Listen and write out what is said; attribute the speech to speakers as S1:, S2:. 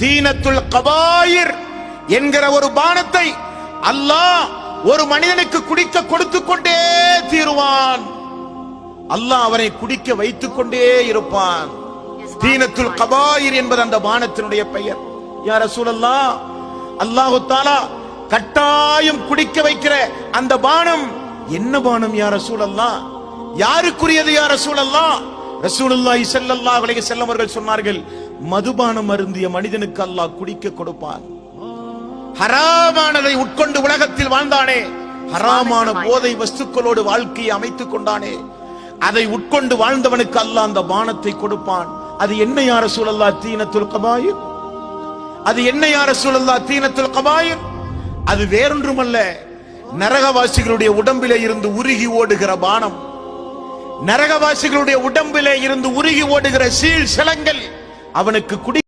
S1: தீனத்துல் கபாயிர் என்கிற ஒரு பானத்தை அல்லாஹ் ஒரு மனிதனுக்கு குடிக்க கொடுத்து கொண்டே தீருவான். அல்லாஹ் அவனை குடிக்க வைத்துக் கொண்டே இருப்பான். தீனத்துல் கபாயிர் என்பது அந்த பானத்தினுடைய பெயர். யார் சூழல்லா அல்லாஹு தாலா கட்டாயம் குடிக்க வைக்கிற அந்த பானம். என்ன பானம் யார சூழல்லா யாருக்குரியது யார சூழல்லா ரசூலுல்லாஹி ஸல்லல்லாஹு அலைஹி வஸல்லம் அவர்கள் சொன்னார்கள் மதுபானம் அருந்திய மனிதனுக்கு அல்லாஹ் குடிக்க கொடுப்பான். ஹராமானதை உட்கொண்டு உலகத்தில் வாழ்ந்தானே ஹராமான போதை வஸ்துக்களோடு வாழ்க்கையை அமைத்துக் கொண்டானே அதை உட்கொண்டு வாழ்ந்தவனுக்கு அல்லாஹ் அந்த பானத்தை கொடுப்பான். அது என்ன யார சூழல்லா தீனத்துல் கபாயிர்? அது என்ன யார சூழல்லா தீனத்துல் கபாயிர்? அது வேறொன்றுமல்ல நரகவாசிகளுடைய உடம்பிலே இருந்து உருகி ஓடுகிற பானம். நரகவாசிகளுடைய உடம்பிலே இருந்து உருகி ஓடுகிற சீல் சிலங்கள் அவனுக்கு குடி